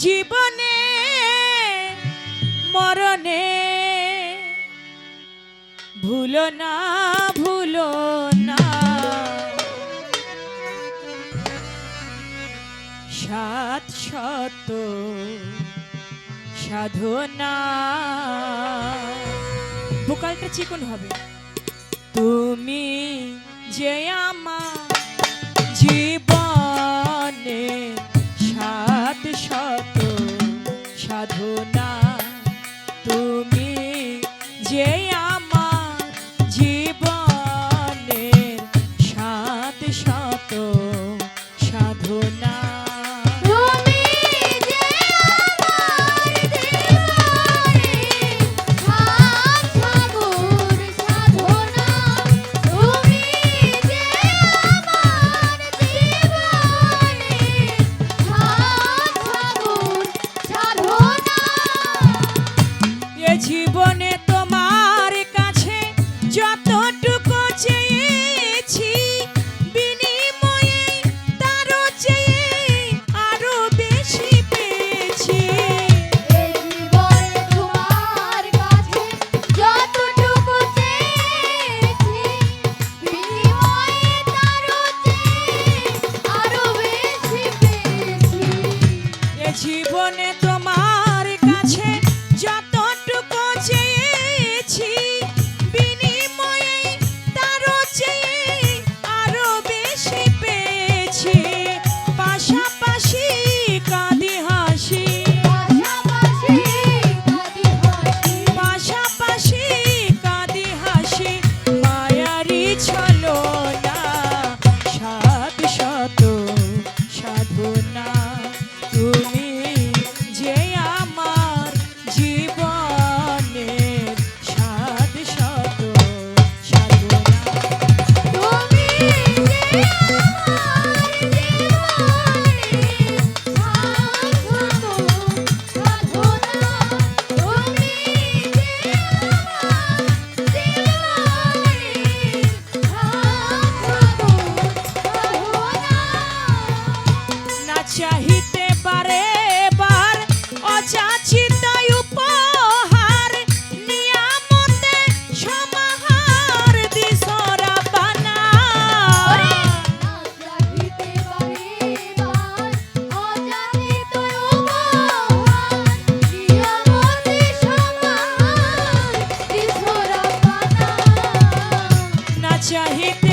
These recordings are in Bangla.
জীবনে, মরণে। ভুল না ভুল না। সাত শত সাধনা। বোকালটা চিকন হবে। তুমি যে আমার Yeah. চাহিতে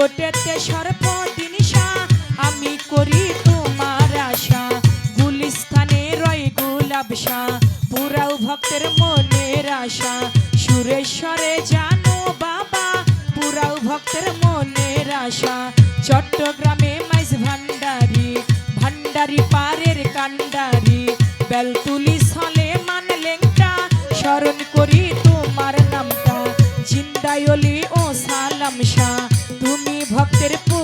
হাইকোর্টেতে সর্বদিন আমি করি তোমার আশা। গুলিস্তানে রয় শাহ পুরাও ভক্তের মনের আশা। সুরেশ্বরে জানো বাবা, পুরাও ভক্তের মনের আশা। চট্টগ্রামে মাইজ ভান্ডারি ভান্ডারি পারের কান্ডারি বেলতুলি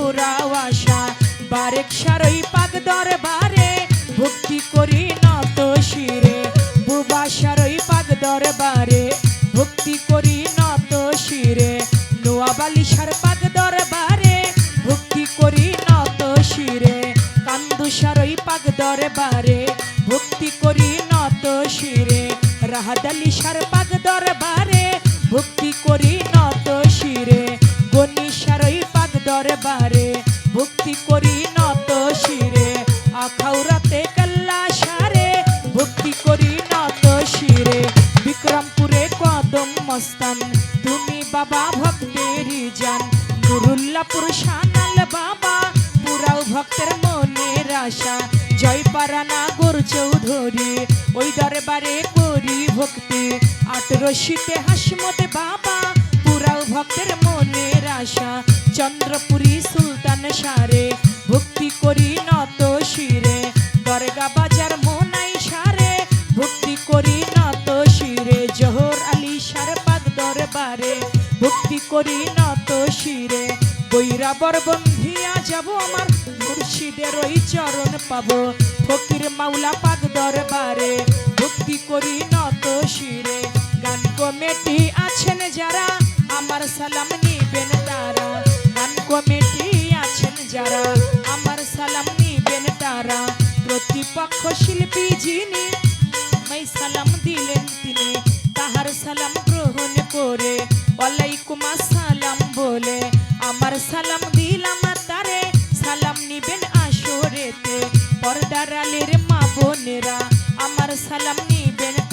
আশা, বারেক সারই পাক দরবারে, ভক্তি করি নত শিরে। বুবা সারই পাক দরবারে, ভক্তি করি নত শিরে। নোয়াবালি সার পাক দরবারে, ভক্তি করি নত শিরে। কান্দু সারই পাক দরবারে দরবারে, ভক্তি করি নত শিরে। আখাউরাতে কাল্লা সারে, ভক্তি করি নত শিরে। বিক্রমপুরে কদম মস্তান, তুমি বাবা ভক্তেরই জান নুরুল্লাপুর শানাল বাবা, পুরাও ভক্তের মনের আশা। জয় পারানা গোর চৌধুরী, ওই দরবারে করি ভক্তি। আটরশিতে হাসমত বাবা ভক্তের মনের আশা, চন্দ্রপুরী সুলতান সারে, ভক্তি করি নত শিরে, দরগা বাজার মোনাই সারে, ভক্তি করি নত শিরে, জহর আলী সার পাক দরবারে, ভক্তি করি নত শিরে, বৈরাবর বন্ধিয়া যাব আমার, মুর্শিদের ওই চরণ পাবো, ফকির মাওলা পাক দরবারে, ভক্তি করি নত শিরে, গান কমিটি আছেন যারা আমার সালাম নিবেন তারা। গান কমিটি আছেন যারা, আমার সালাম নিবেন তারা। প্রতিপক্ষ শিল্পী যিনি মাই সালাম দিলেন তিনি, তাহার সালাম গ্রহণ করে ওয়ালাইকুম আসসালাম বলে, আমার সালাম দিলাম তারে, সালাম নিবেন আসরেতে। পর্দার আলীর মা বোনেরা, আমার সালাম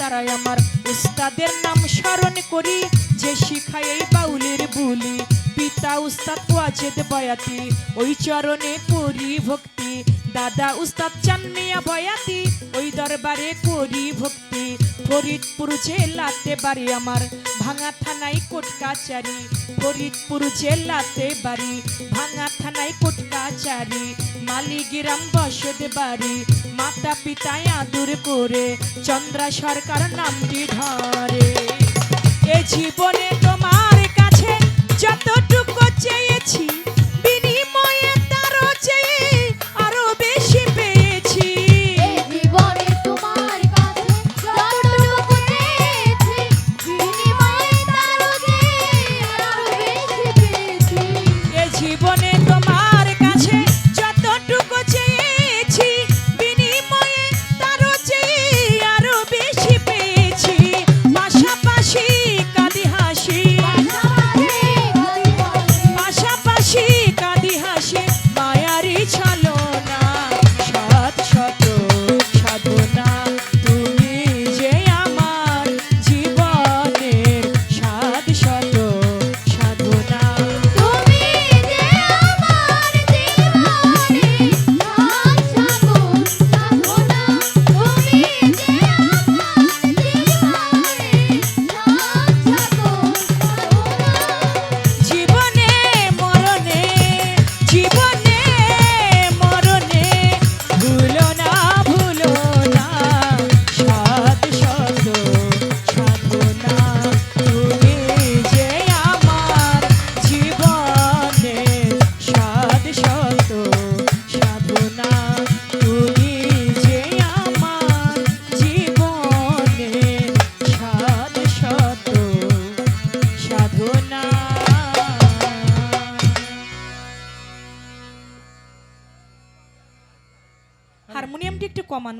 তারাই আমার উস্তাদের নাম স্মরণ করি, যে শিখায় এই বাউলের বুলি। পিতা উস্তাদ ওয়াজেদ বয়াতি, ওই চরণে করি ভক্তি। দাদা উস্তাদ চান্নিয়া বয়াতি, ওই দরবারে করি ভক্তি। ফরিদপুর জেলাতে বাড়ি আমার, ভাঙা থানায় কোট কাচারি ফরিদপুর জেলাতে বাড়ি, ভাঙা থানায় কোট কাচারি মালিগিরাম বসত বাড়ি মাতা পিতায় আদুর করে, চন্দ্রা সরকার নামটি ধরে। এ জীবনে